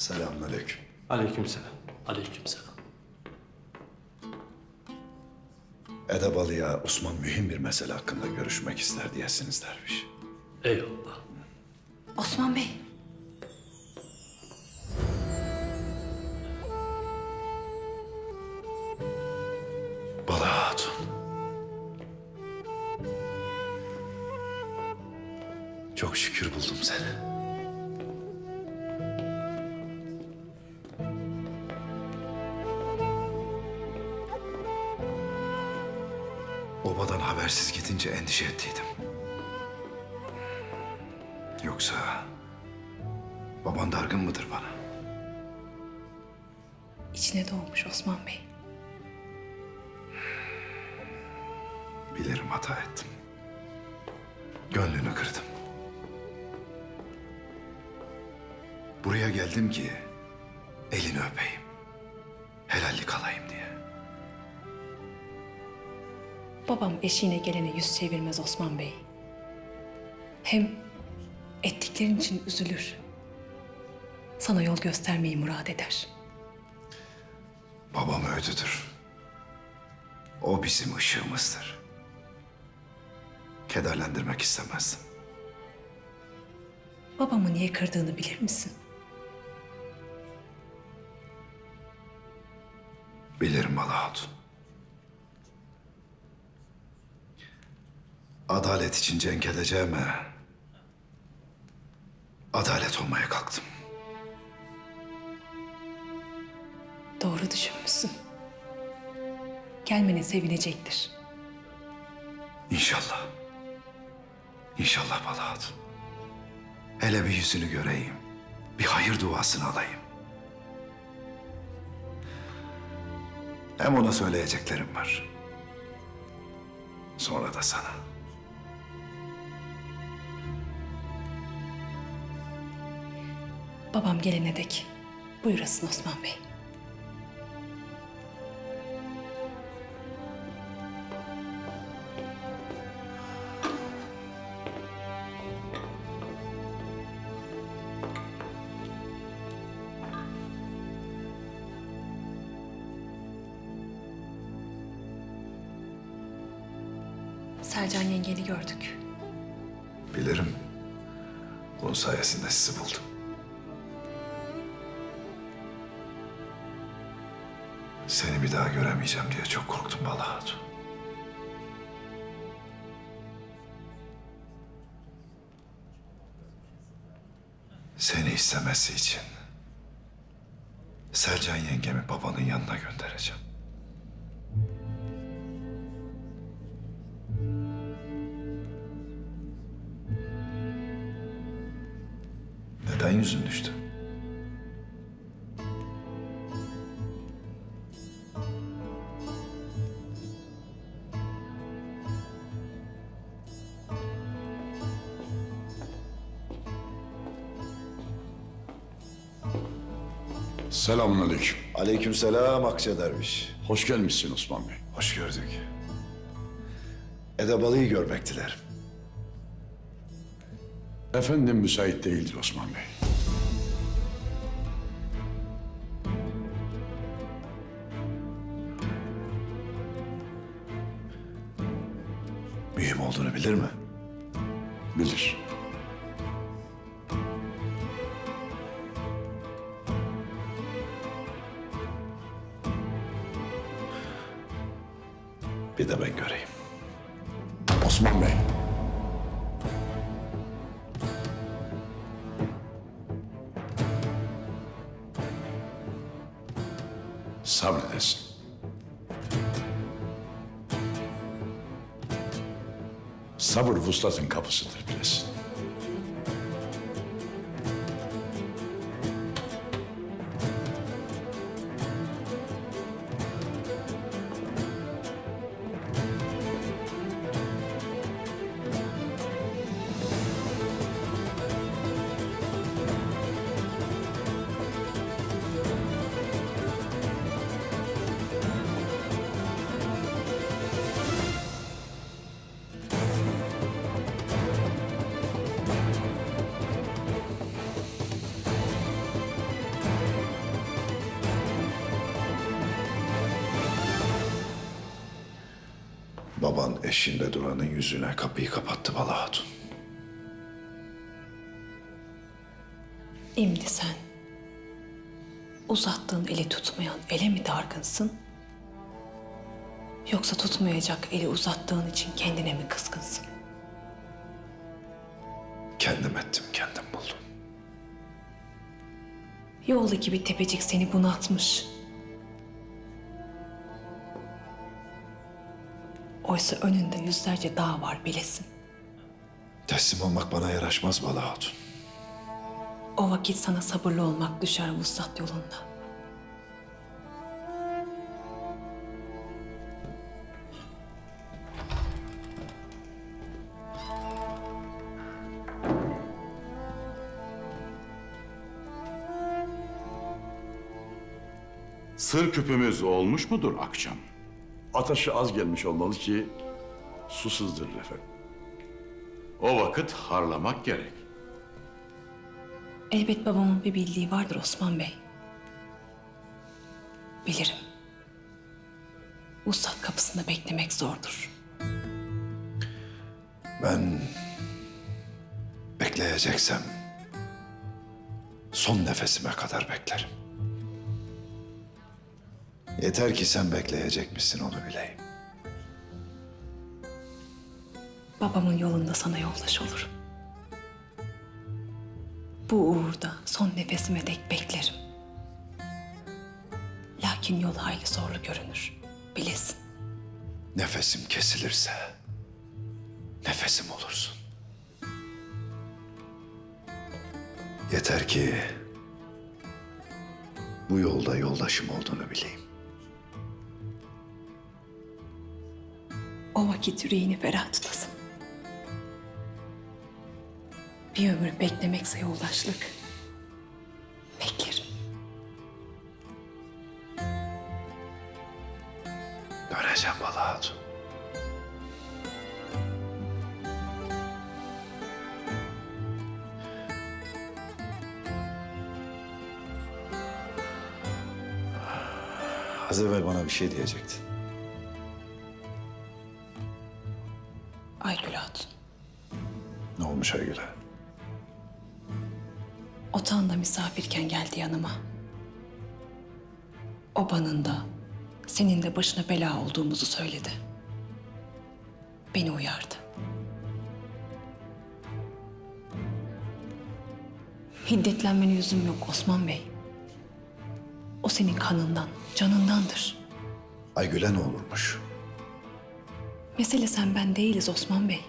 Selamünaleyküm. Aleykümselam. Aleykümselam. Edebalı'ya Osman mühim bir mesele hakkında görüşmek ister diyesiniz derviş. Eyvallah. Osman Bey. Bala Hatun. Çok şükür buldum seni. Obadan habersiz gidince endişe ettiydim. Yoksa baban dargın mıdır bana? içine doğmuş Osman Bey. Bilirim hata ettim. Gönlünü kırdım. Buraya geldim ki Babam eşiğine gelene yüz çevirmez Osman Bey. Hem ettiklerin için üzülür. Sana yol göstermeyi murad eder. Babam öğüdüdür. O bizim ışığımızdır. Kederlendirmek istemezdim. Babamı niye kırdığını bilir misin? Bilirim Bala Hatun. Adalet için cenk edeceğime... ...adalet olmaya kalktım. Doğru düşünmüşsün. Gelmene sevinecektir. İnşallah. İnşallah Bala Hatun. Hele bir yüzünü göreyim. Bir hayır duasını alayım. Hem ona söyleyeceklerim var. Sonra da sana. Babam gelene dek buyurasın Osman Bey. Selcan yengeni gördük. Bilirim. Onun sayesinde sizi buldum. Seni bir daha göremeyeceğim diye çok korktum Bala. Seni istemesi için Sercan yengemi babanın yanına göndereceğim. Neden yüzün düştü? Selamünaleyküm. Aleykümselam Akça Derviş. Hoş gelmişsin Osman Bey. Hoş gördük. Edebalı'yı görmek dilerim. Efendim müsait değildir Osman Bey. Mühim olduğunu bilir mi? Bilir. Bir de ben göreyim. Osman Bey. Sabredesin. Sabır vuslatın kapısıdır bilesin. Baban eşinde duranın yüzüne kapıyı kapattı Bala Hatun. Şimdi sen uzattığın eli tutmayan ele mi dargınsın? Yoksa tutmayacak eli uzattığın için kendine mi kızgınsın? Kendim ettim, kendim buldum. Yoldaki bir tepecik seni bunaltmış. Oysa önünde yüzlerce dağ var bilesin. Teslim olmak bana yaraşmaz Bala Hatun. O vakit sana sabırlı olmak düşer vuslat yolunda. Sır küpümüz olmuş mudur akşam? Ataşı az gelmiş olmalı ki su sızdırır efendim. O vakit harlamak gerek. Elbet babamın bir bildiği vardır Osman Bey. Bilirim. Vuslat kapısında beklemek zordur. Ben bekleyeceksem son nefesime kadar beklerim. Yeter ki sen bekleyecek misin onu bileyim. Babamın yolunda sana yoldaş olurum. Bu uğurda son nefesime dek beklerim. Lakin yol hayli zorlu görünür. Bilesin. Nefesim kesilirse nefesim olursun. Yeter ki bu yolda yoldaşım olduğunu bileyim. O vakit yüreğini ferah tutasın. Bir ömür beklemekse yoldaşlık. Beklerim. Döneceğim Bala Hatun. Az evvel bana bir şey diyecektin. Aygül Hatun. Ne olmuş Aygül'e? Otağında misafirken geldi yanıma. Obanın da senin de başına bela olduğumuzu söyledi. Beni uyardı. Hiddetlenmene yüzüm yok Osman Bey. O senin kanından, canındandır. Aygül'e ne olurmuş? Mesele sen ben değiliz Osman Bey.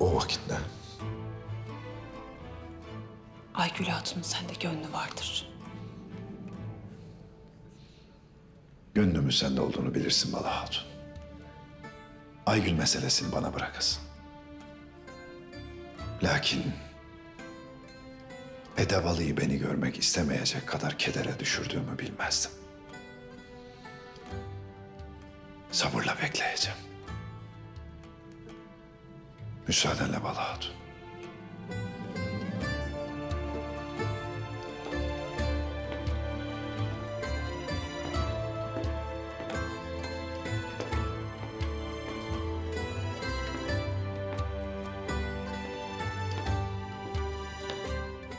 O vakit ne? Aygül Hatun'un sende gönlü vardır. Gönlümün sende olduğunu bilirsin Bala Hatun. Aygül meselesini bana bırakasın. Lakin Edebalı'yı beni görmek istemeyecek kadar kedere düşürdüğümü bilmezdim. Sabırla bekleyeceğim. Müsaadenle Bala Hatun.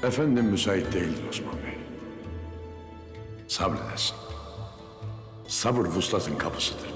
Efendim müsait değildir Osman Bey. Sabredesin. Sabır vuslatın kapısıdır